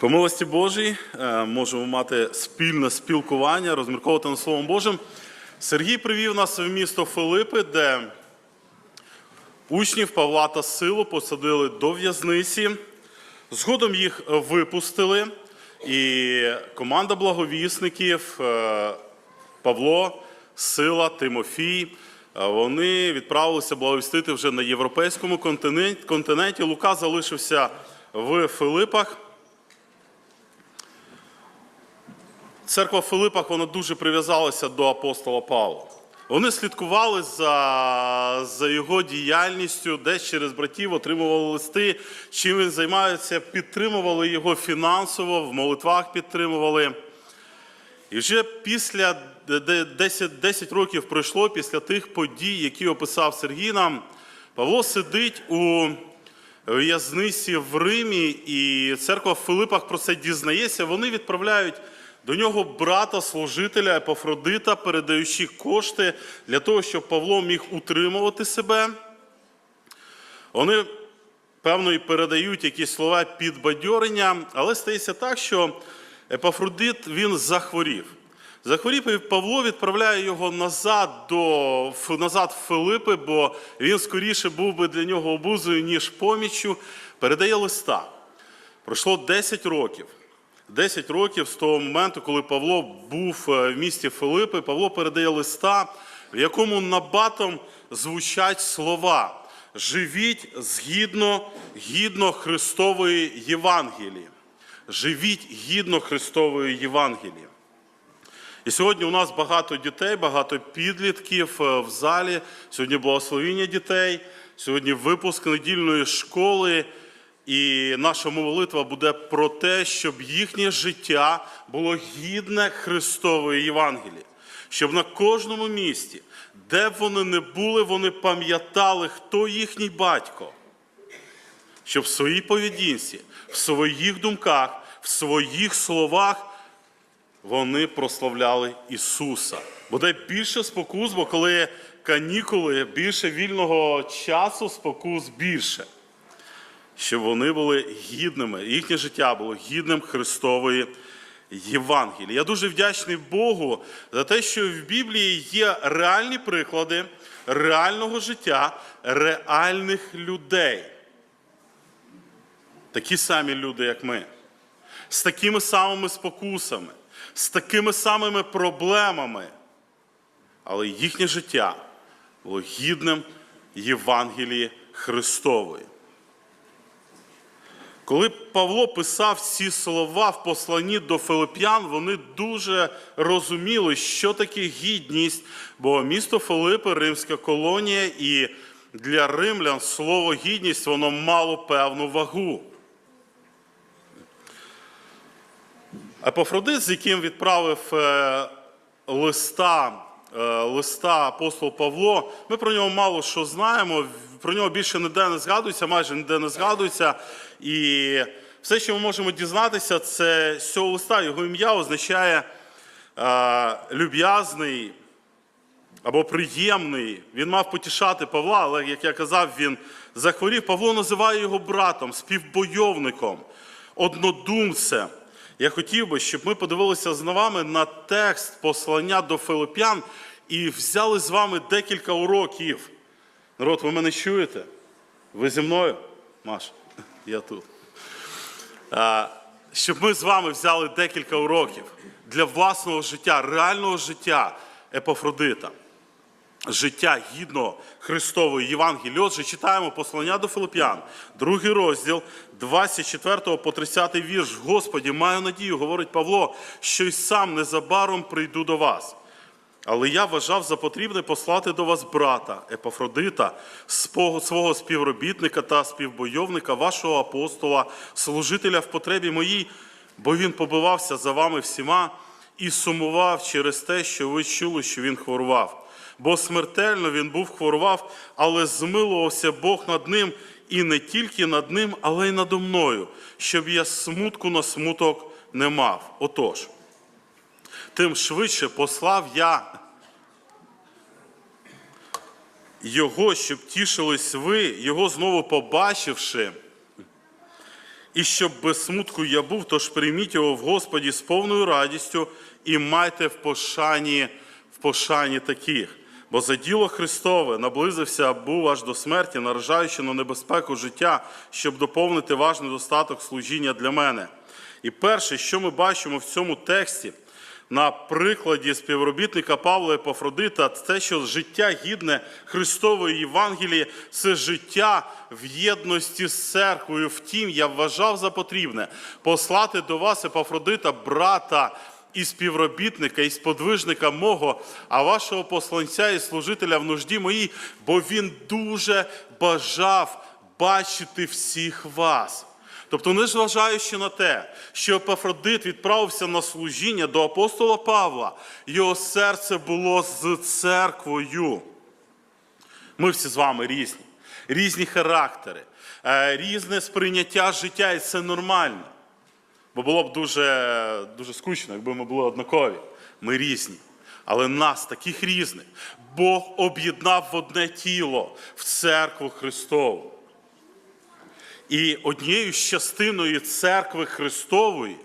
По милості Божій е, можемо мати спільне спілкування, розмірковувати над Словом Божим. Сергій привів нас в місто Филипи, де учнів Павла та Силу посадили до в'язниці. Згодом їх випустили, і команда благовісників е, Павло, Сила, Тимофій. е, Вони відправилися благовістити вже на європейському континенті. Лука залишився в Филипах. Церква в Филипах вона дуже прив'язалася до апостола Павла. Вони слідкували за, за його діяльністю, десь через братів отримували листи, чим він займається, підтримували його фінансово, в молитвах підтримували. І вже після де- де- 10, 10 років пройшло після тих подій, які описав Сергій нам, Павло сидить у в'язниці в Римі, і церква в Филипах про це дізнається. Вони відправляють до нього брата, служителя Епафродита, передаючи кошти для того, щоб Павло міг утримувати себе. Вони, певно, і передають якісь слова підбадьорення, але стається так, що Епафродит він захворів. Захворів, і Павло відправляє його назад до назад в Филипи, бо він скоріше був би для нього обузою, ніж поміччю. Передає листа. Пройшло 10 років. 10 років з того моменту, коли Павло був е, в місті Филипи, Павло передає листа, в якому набатом звучать слова: живіть згідно гідно Христової Євангелії. Живіть гідно Христової Євангелії. І сьогодні у нас багато дітей, багато підлітків е, в залі. Сьогодні благословіння дітей, сьогодні випуск недільної школи. І наша молитва буде про те, щоб їхнє життя було гідне Христової Євангелії. Щоб на кожному місці, де б вони не були, вони пам'ятали, хто їхній батько щоб в своїй поведінці, в своїх думках, в своїх словах вони прославляли Ісуса. Буде більше спокус, бо коли канікули, більше вільного часу, спокус більше. Щоб вони були гідними, їхнє життя було гідним Христової Євангелії. Я дуже вдячний Богу за те, що в Біблії є реальні приклади реального життя, реальних людей такі самі люди, як ми, з такими самими спокусами, з такими самими проблемами, але їхнє життя було гідним Євангелії Христової. Коли Павло писав ці слова в посланні до Филип'ян, вони дуже розуміли, що таке гідність, бо місто Филипи, римська колонія, і для римлян слово гідність воно мало певну вагу. Епафродит, з яким відправив е, листа, е, листа апостол Павло, ми про нього мало що знаємо, про нього більше ніде не згадується, майже ніде не згадується. І все, що ми можемо дізнатися, це з цього листа його ім'я означає е, люб'язний або приємний. Він мав потішати Павла, але, як я казав, він захворів. Павло називає його братом, співбойовником, однодумцем. Я хотів би, щоб ми подивилися з вами на текст послання до Филип'ян і взяли з вами декілька уроків. Народ, ви мене чуєте? Ви зі мною? Маш, я тут. А, Щоб ми з вами взяли декілька уроків для власного життя, реального життя Епафродита життя гідного Христової Євангелії. Отже, читаємо послання до Филип'ян, другий розділ, 24 по 30 вірш. Господі, маю надію, говорить Павло, що й сам незабаром прийду до вас. Але я вважав за потрібне послати до вас брата Епафродита, свого співробітника та співбойовника, вашого апостола, служителя в потребі моїй, бо він побивався за вами всіма і сумував через те, що ви чули, що він хворував. Бо смертельно він був хворував, але змилувався Бог над ним і не тільки над ним, але й надо мною, щоб я смутку на смуток не мав. Отож тим швидше послав я його, щоб тішились ви, його знову побачивши, І щоб без смутку я був, тож прийміть його в Господі з повною радістю і майте в пошані, в пошані таких. Бо за діло Христове наблизився був аж до смерті, наражаючи на небезпеку життя, щоб доповнити ваш недостаток служіння для мене. І перше, що ми бачимо в цьому тексті, на прикладі співробітника Павла Епафродита, це, що життя гідне Христової Євангелії, це життя в єдності з церквою. Втім, я вважав за потрібне послати до вас Епафродита, брата і співробітника, і сподвижника мого, а вашого посланця і служителя в нужді моїй, бо він дуже бажав бачити всіх вас. Тобто, незважаючи на те, що Епафродит відправився на служіння до апостола Павла, його серце було з церквою. Ми всі з вами різні, різні характери, е, різне сприйняття життя, і це нормально. Бо було б дуже, дуже скучно, якби ми були однакові. Ми різні. Але нас, таких різних, Бог об'єднав в одне тіло, в церкву Христову. І однією з частиною церкви Христової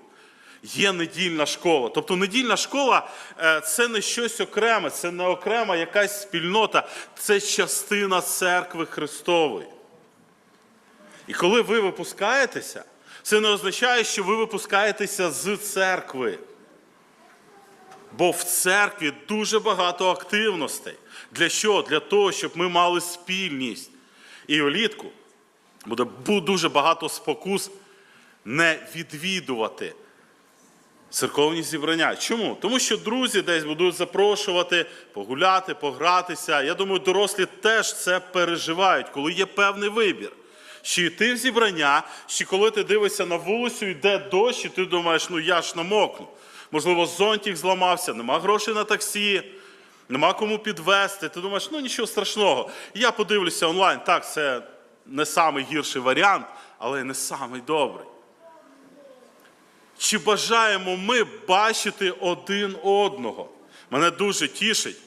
є недільна школа. Тобто недільна школа е, це не щось окреме, це не окрема якась спільнота, це частина церкви Христової. І коли ви випускаєтеся, це не означає, що ви випускаєтеся з церкви. Бо в церкві дуже багато активностей. Для чого? Для того, щоб ми мали спільність. І влітку буде дуже багато спокус не відвідувати церковні зібрання. Чому? Тому що друзі десь будуть запрошувати погуляти, погратися. Я думаю, дорослі теж це переживають, коли є певний вибір. Чи йти в зібрання, чи коли ти дивишся на вулицю, йде дощ, і ти думаєш, ну я ж намокну. Можливо, зонтик зламався, нема грошей на таксі, нема кому підвезти. Ти думаєш, ну нічого страшного. Я подивлюся онлайн. Так, це не самий гірший варіант, але не самий добрий. Чи бажаємо ми бачити один одного? Мене дуже тішить,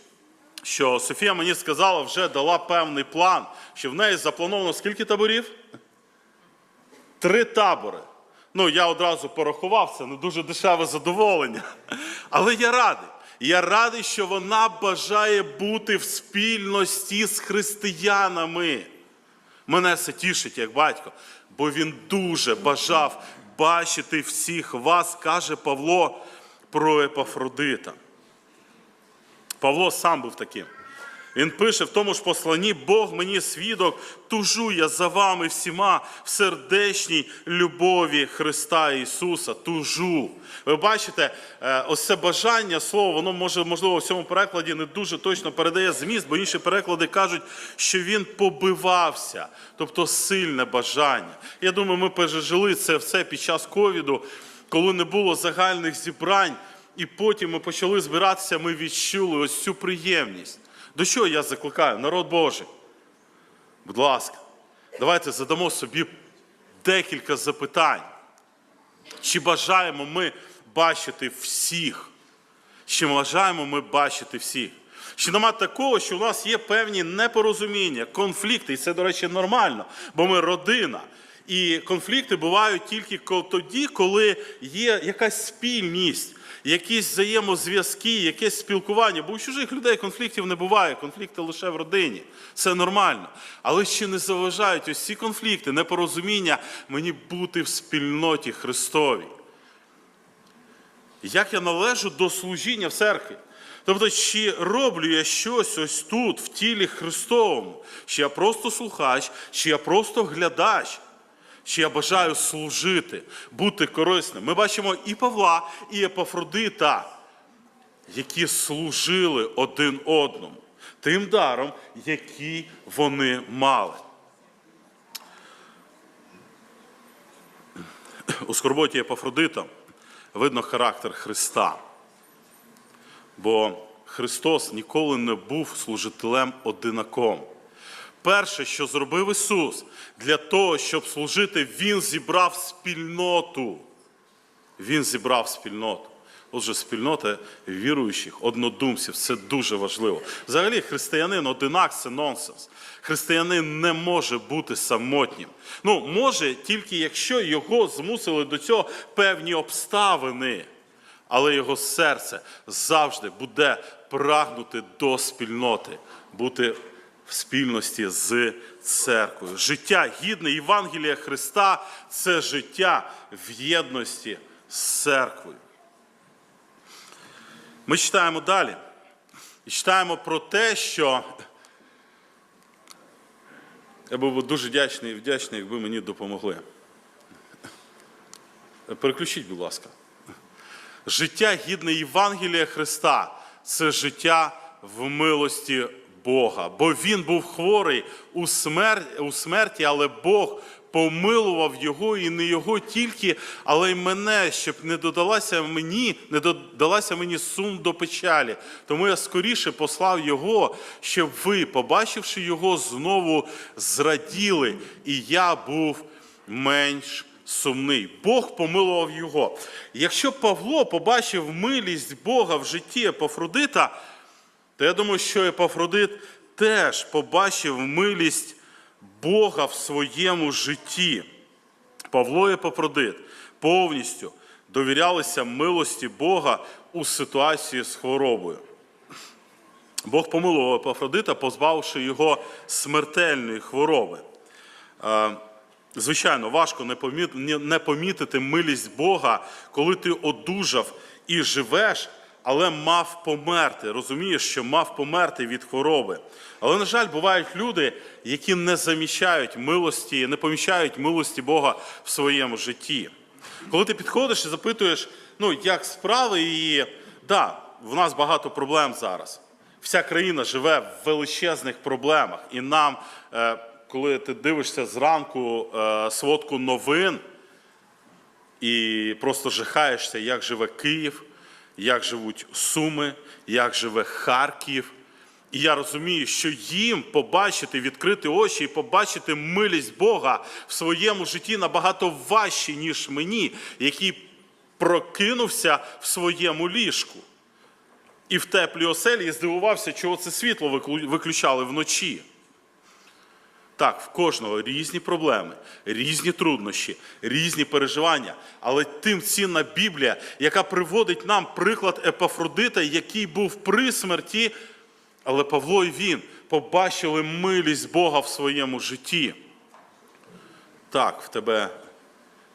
що Софія мені сказала, вже дала певний план, що в неї заплановано скільки таборів? Три табори. Ну, я одразу порахував, це не дуже дешеве задоволення. Але я радий. Я радий, що вона бажає бути в спільності з християнами. Мене це тішить як батько, бо він дуже бажав бачити всіх вас, каже Павло про Епафродита. Павло сам був таким. Він пише в тому ж посланні: Бог мені свідок, тужу я за вами всіма в сердечній любові Христа Ісуса. Тужу. Ви бачите, е, ось це бажання слово, воно може, можливо, в цьому перекладі не дуже точно передає зміст, бо інші переклади кажуть, що він побивався, тобто сильне бажання. Я думаю, ми пережили це все під час ковіду, коли не було загальних зібрань, і потім ми почали збиратися, ми відчули ось цю приємність. До чого я закликаю? Народ Божий. Будь ласка, давайте задамо собі декілька запитань. Чи бажаємо ми бачити всіх? Чи бажаємо ми бачити всіх? Чи нема такого, що у нас є певні непорозуміння, конфлікти, і це, до речі, нормально, бо ми родина. І конфлікти бувають тільки тоді, коли є якась спільність, якісь взаємозв'язки, якесь спілкування. Бо у чужих людей конфліктів не буває, конфлікти лише в родині. Це нормально. Але ще не заважають ось ці конфлікти, непорозуміння мені бути в спільноті Христовій. Як я належу до служіння в церкві? Тобто, чи роблю я щось ось тут, в тілі Христовому, чи я просто слухач, чи я просто глядач, чи я бажаю служити, бути корисним. Ми бачимо і Павла, і Епафродита, які служили один одному, тим даром, який вони мали. У скорботі Епафродита видно характер Христа. Бо Христос ніколи не був служителем одинаком. Перше, що зробив Ісус, для того, щоб служити, Він зібрав спільноту. Він зібрав спільноту. Отже, спільнота віруючих, однодумців це дуже важливо. Взагалі, християнин одинак це нонсенс. Християнин не може бути самотнім. Ну, може тільки якщо його змусили до цього певні обставини, але його серце завжди буде прагнути до спільноти, бути в спільності з церквою. Життя гідне Євангелія Христа це життя в єдності з церквою. Ми читаємо далі. І читаємо про те, що я був дуже вдячний, вдячний, якби мені допомогли. Переключіть, будь ласка. Життя гідне Євангелія Христа це життя в милості Бога. Бо він був хворий у, смер... у смерті, але Бог помилував його і не його тільки, але й мене, щоб не додалася мені, не додалася мені сум до печалі. Тому я скоріше послав його, щоб ви, побачивши його, знову зраділи, і я був менш сумний. Бог помилував його. Якщо Павло побачив милість Бога в житті Епафродита, то я думаю, що Епафродит теж побачив милість Бога в своєму житті. Павло Епафродит повністю довірялися милості Бога у ситуації з хворобою. Бог помилував Епафродита, позбавивши його смертельної хвороби. Е, Звичайно, важко не помітити милість Бога, коли ти одужав і живеш, але мав померти. Розумієш, що мав померти від хвороби. Але, на жаль, бувають люди, які не замічають милості, не помічають милості Бога в своєму житті. Коли ти підходиш і запитуєш, ну як справи, і да, в нас багато проблем зараз. Вся країна живе в величезних проблемах, і нам, е, коли ти дивишся зранку е, сводку новин і просто жахаєшся, як живе Київ, як живуть Суми, як живе Харків. І я розумію, що їм побачити, відкрити очі і побачити милість Бога в своєму житті набагато важче, ніж мені, який прокинувся в своєму ліжку. І в теплій оселі здивувався, чого це світло виклю- виключали вночі. Так, в кожного різні проблеми, різні труднощі, різні переживання. Але тим цінна Біблія, яка приводить нам приклад Епафродита, який був при смерті, але Павло і він побачили милість Бога в своєму житті. Так, в тебе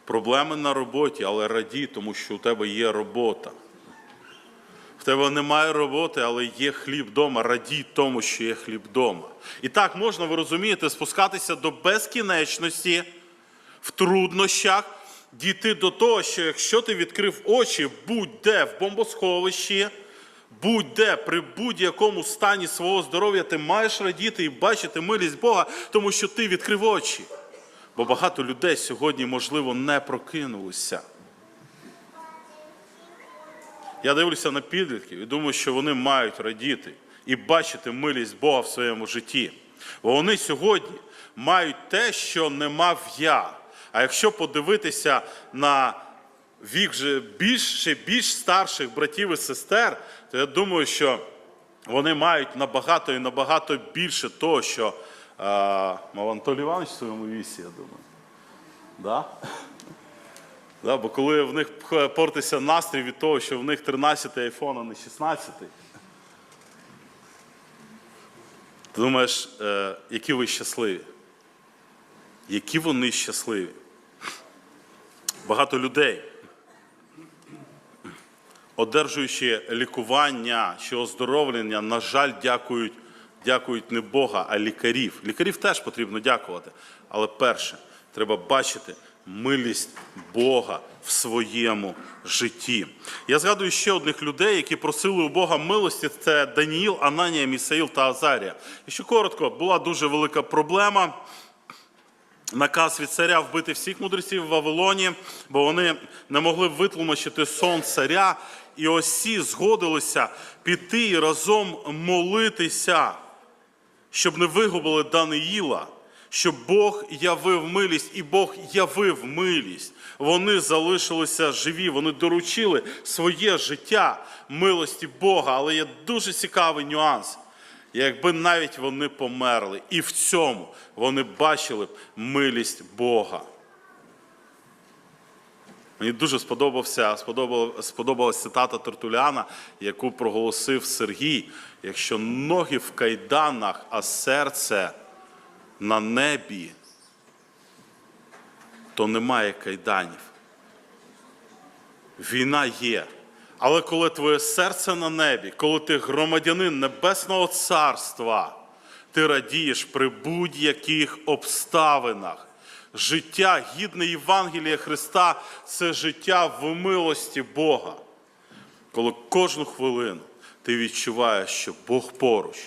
проблеми на роботі, але радій, тому що у тебе є робота. В тебе немає роботи, але є хліб вдома. Радій тому, що є хліб вдома. І так можна, ви розумієте, спускатися до безкінечності в труднощах, дійти до того, що якщо ти відкрив очі будь-де в бомбосховищі, будь-де при будь-якому стані свого здоров'я, ти маєш радіти і бачити милість Бога, тому що ти відкрив очі. Бо багато людей сьогодні, можливо, не прокинулися. Я дивлюся на підлітків і думаю, що вони мають радіти і бачити милість Бога в своєму житті. Бо вони сьогодні мають те, що не мав я. А якщо подивитися на вік вже більш, ще більш старших братів і сестер, то я думаю, що вони мають набагато і набагато більше того, що а, мав Анатолій Іванович в своєму вісі, я думаю. Да? Да, бо коли в них портиться настрій від того, що в них 13 айфон, а не 16. Ти думаєш, е, які ви щасливі? Які вони щасливі? Багато людей, одержуючи лікування чи оздоровлення, на жаль, дякують, дякують не Бога, а лікарів. Лікарів теж потрібно дякувати. Але перше, треба бачити милість Бога в своєму житті. Я згадую ще одних людей, які просили у Бога милості: це Даніїл, Ананія, Місаїл та Азарія. І що коротко, була дуже велика проблема. Наказ від царя вбити всіх мудреців в Вавилоні, бо вони не могли витлумачити сон царя. І осі згодилися піти і разом молитися, щоб не вигубили Даниїла, що Бог явив милість, і Бог явив милість. Вони залишилися живі, вони доручили своє життя милості Бога. Але є дуже цікавий нюанс. Якби навіть вони померли, і в цьому вони бачили б милість Бога. Мені дуже сподобався, сподобала, сподобалась цитата Тертуляна, яку проголосив Сергій. Якщо ноги в кайданах, а серце на небі, то немає кайданів. Війна є. Але коли твоє серце на небі, коли ти громадянин Небесного Царства, ти радієш при будь-яких обставинах. Життя гідне Євангелія Христа це життя в милості Бога. Коли кожну хвилину ти відчуваєш, що Бог поруч,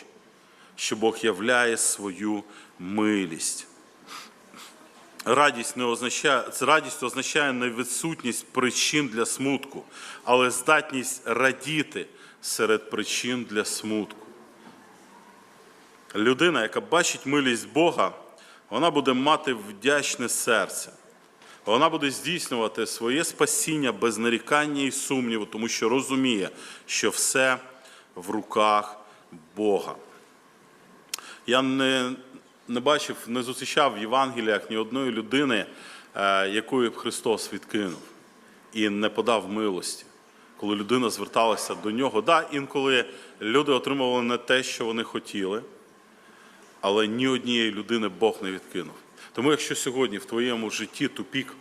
що Бог являє свою милість. Радість не означає, радість означає не відсутність причин для смутку, але здатність радіти серед причин для смутку. Людина, яка бачить милість Бога, вона буде мати вдячне серце. Вона буде здійснювати своє спасіння без нарікання і сумніву, тому що розуміє, що все в руках Бога. Я не, не бачив, не зустрічав в Євангеліях ні одної людини, е, якої б Христос відкинув і не подав милості. Коли людина зверталася до нього, да, інколи люди отримували не те, що вони хотіли, але ні однієї людини Бог не відкинув. Тому якщо сьогодні в твоєму житті тупік,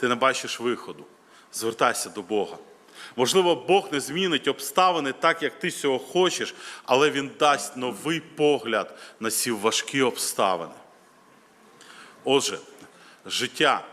ти не бачиш виходу, звертайся до Бога. Можливо, Бог не змінить обставини так, як ти цього хочеш, але Він дасть новий погляд на ці важкі обставини. Отже, життя,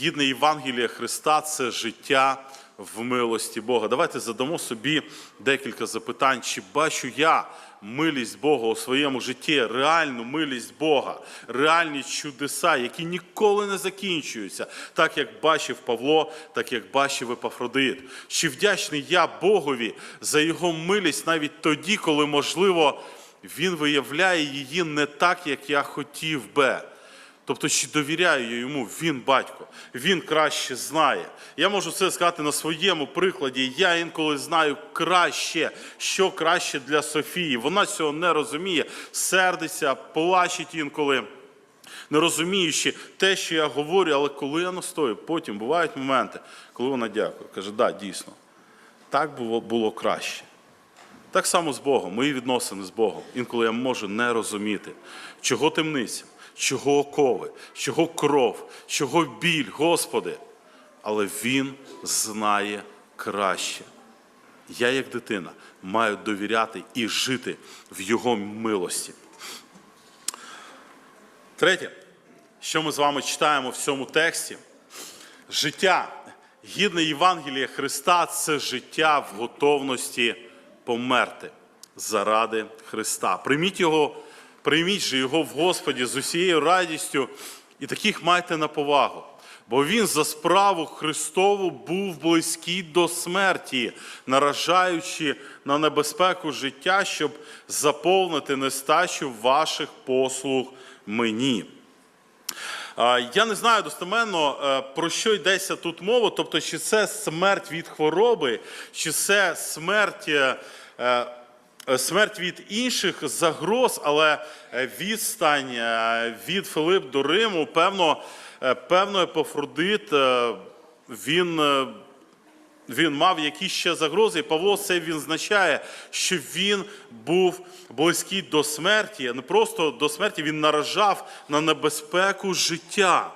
гідне Євангелія Христа це життя в милості Бога. Давайте задамо собі декілька запитань, чи бачу я милість Бога у своєму житті, реальну милість Бога, реальні чудеса, які ніколи не закінчуються, так як бачив Павло, так як бачив Епафродит. Чи вдячний я Богові за його милість навіть тоді, коли, можливо, він виявляє її не так, як я хотів би. Тобто, чи довіряю я йому, він батько, він краще знає. Я можу це сказати на своєму прикладі. Я інколи знаю краще, що краще для Софії. Вона цього не розуміє, сердиться, плачеть інколи, не розуміючи те, що я говорю, але коли я настою, потім бувають моменти, коли вона дякує. Каже, да, дійсно, так було, було краще. Так само з Богом, мої відносини з Богом. Інколи я можу не розуміти, чого темниця, чого окови, чого кров, чого біль, Господи. Але Він знає краще. Я, як дитина, маю довіряти і жити в Його милості. Третє, що ми з вами читаємо в цьому тексті, життя, гідне Євангелія Христа це життя в готовності померти заради Христа. Прийміть його, прийміть же його в Господі з усією радістю, і таких майте на повагу. Бо він за справу Христову був близький до смерті, наражаючи на небезпеку життя, щоб заповнити нестачу ваших послуг мені. Я не знаю достеменно, е, про що йдеться тут мова, тобто, чи це смерть від хвороби, чи це смерть, е, смерть від інших загроз, але е, відстань е, від Филип до Риму, певно, е, певно, Епофродит, е, він. е, він мав якісь ще загрози, і Павло це відзначає, що він був близький до смерті, не просто до смерті, він наражав на небезпеку життя.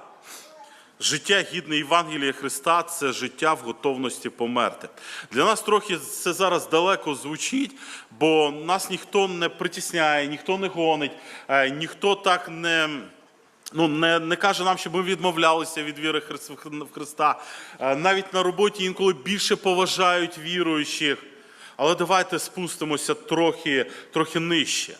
Життя гідне Євангелія Христа це життя в готовності померти. Для нас трохи це зараз далеко звучить, бо нас ніхто не притісняє, ніхто не гонить, е, ніхто так не. Ну, не, не каже нам, щоб ми відмовлялися від віри в Христа. Е, Навіть на роботі інколи більше поважають віруючих. Але давайте спустимося трохи, трохи нижче.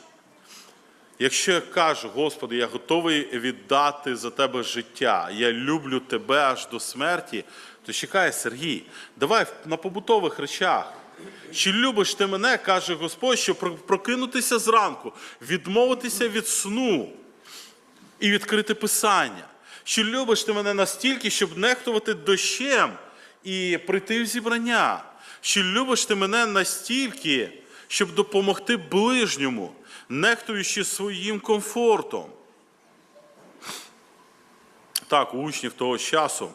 Якщо я кажу, Господи, я готовий віддати за тебе життя, я люблю тебе аж до смерті, то чекай, Сергій, давай на побутових речах. Чи любиш ти мене, каже Господь, щоб прокинутися зранку, відмовитися від сну, і відкрити Писання. Чи любиш ти мене настільки, щоб нехтувати дощем і прийти в зібрання? Чи любиш ти мене настільки, щоб допомогти ближньому, нехтуючи своїм комфортом? Так, у учнів того часу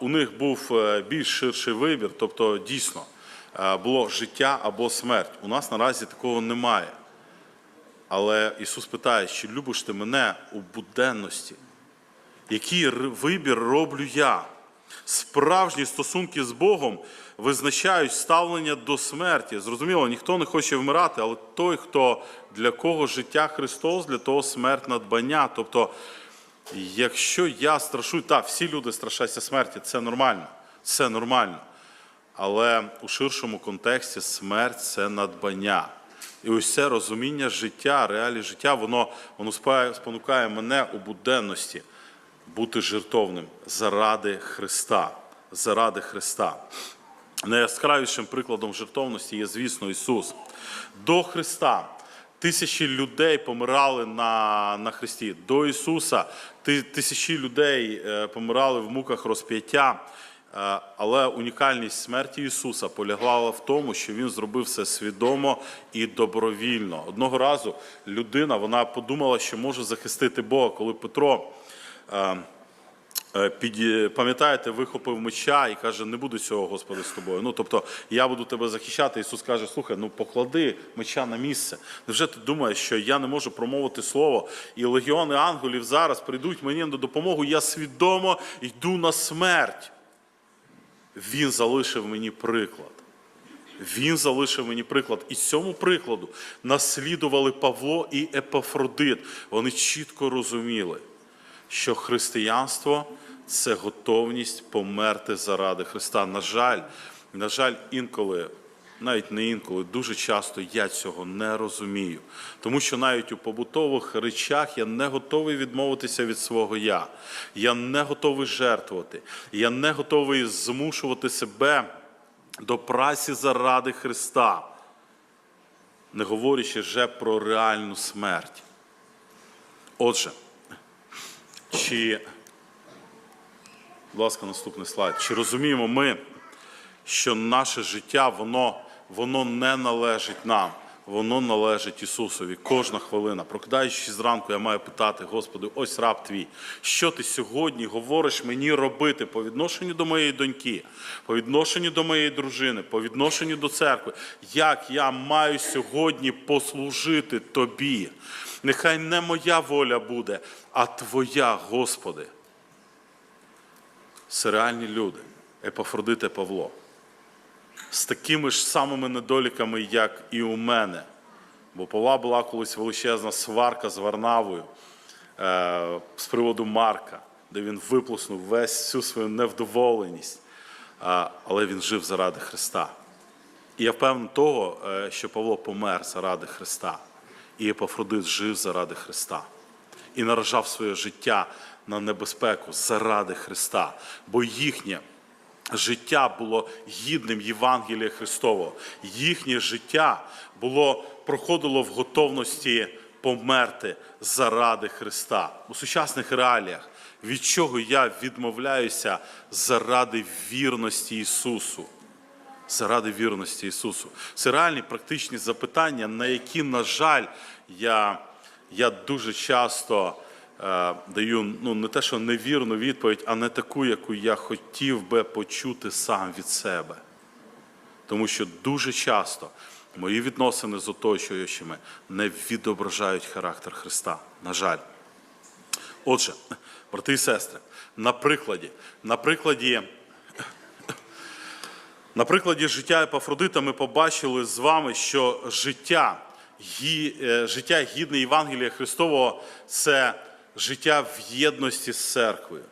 у них був е, більш ширший вибір, тобто дійсно е, було життя або смерть. У нас наразі такого немає. Але Ісус питає, чи любиш ти мене у буденності? Який вибір роблю я? Справжні стосунки з Богом визначають ставлення до смерті. Зрозуміло, ніхто не хоче вмирати, але той, хто для кого життя Христос, для того смерть надбання. Тобто, якщо я страшу, так, всі люди страшаться смерті, це нормально, це нормально. Але у ширшому контексті смерть це надбання. І ось це розуміння життя, реалії життя, воно, воно спонукає мене у буденності бути жертовним заради Христа. Заради Христа. Найяскравішим прикладом жертовності є, звісно, Ісус. До Христа тисячі людей помирали на, на Христі. До Ісуса тисячі людей е, помирали в муках розп'яття. Е, Але унікальність смерті Ісуса полягала в тому, що Він зробив це свідомо і добровільно. Одного разу людина вона подумала, що може захистити Бога, коли Петро. Е, під, пам'ятаєте, вихопив меча і каже, не буду цього, Господи, з тобою. Ну, тобто, я буду тебе захищати. Ісус каже, слухай, ну поклади меча на місце. Невже ти думаєш, що я не можу промовити слово, і легіони ангелів зараз прийдуть мені на допомогу, я свідомо йду на смерть. Він залишив мені приклад. Він залишив мені приклад. І цьому прикладу наслідували Павло і Епафродит. Вони чітко розуміли, що християнство це готовність померти заради Христа. На жаль, на жаль, інколи, навіть не інколи, дуже часто я цього не розумію. Тому що навіть у побутових речах я не готовий відмовитися від свого я. Я не готовий жертвувати. Я не готовий змушувати себе до праці заради Христа, не говорячи вже про реальну смерть. Отже, чи, будь ласка, наступний слайд. Чи розуміємо ми, що наше життя, воно, воно не належить нам, воно належить Ісусові. Кожна хвилина. Прокидаючись зранку, я маю питати, Господи, ось раб твій, що ти сьогодні говориш мені робити по відношенню до моєї доньки, по відношенню до моєї дружини, по відношенню до церкви, як я маю сьогодні послужити тобі. Нехай не моя воля буде, а Твоя, Господи. Це реальні люди, Епафродите Павло, з такими ж самими недоліками, як і у мене. Бо Павла була колись величезна сварка з Варнавою е, з приводу Марка, де він виплеснув весь всю свою невдоволеність, А, але він жив заради Христа. І я впевнений того, е, що Павло помер заради Христа, і Епафродит жив заради Христа. І наражав своє життя на небезпеку заради Христа, бо їхнє життя було гідним Євангелія Христового. Їхнє життя було, проходило в готовності померти заради Христа. У сучасних реаліях, від чого я відмовляюся заради вірності Ісусу заради вірності Ісусу. Це реальні практичні запитання, на які, на жаль, я, я дуже часто даю ну, не те, що невірну відповідь, а не таку, яку я хотів би почути сам від себе. Тому що дуже часто мої відносини з оточуючими не відображають характер Христа. На жаль. Отже, брати і сестри, на прикладі, на прикладі на прикладі життя Епафродита ми побачили з вами, що життя, е, життя гідне Євангелія Христового це життя в єдності з церквою.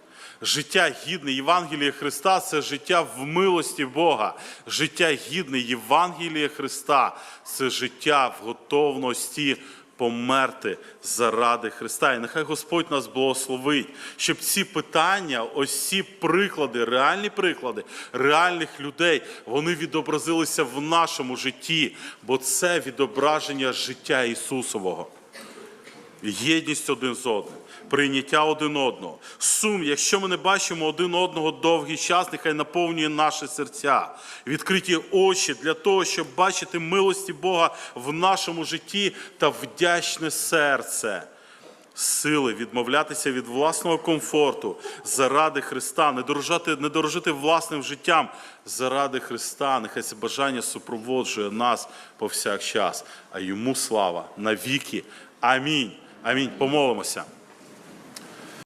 Життя гідне Євангелія Христа це життя в милості Бога. Життя гідне Євангелія Христа це життя в готовності померти заради Христа. І нехай Господь нас благословить, щоб ці питання, ось ці приклади, реальні приклади реальних людей, вони відобразилися в нашому житті, бо це відображення життя Ісусового. єдність один з одним, прийняття один одного. Сум, якщо ми не бачимо один одного довгий час, нехай наповнює наші серця, відкриті очі для того, щоб бачити милості Бога в нашому житті та вдячне серце. Сили відмовлятися від власного комфорту заради Христа, не дорожати, не дорожити власним життям заради Христа. Нехай це бажання супроводжує нас повсякчас, а йому слава навіки. Амінь. Амінь. Помолимося.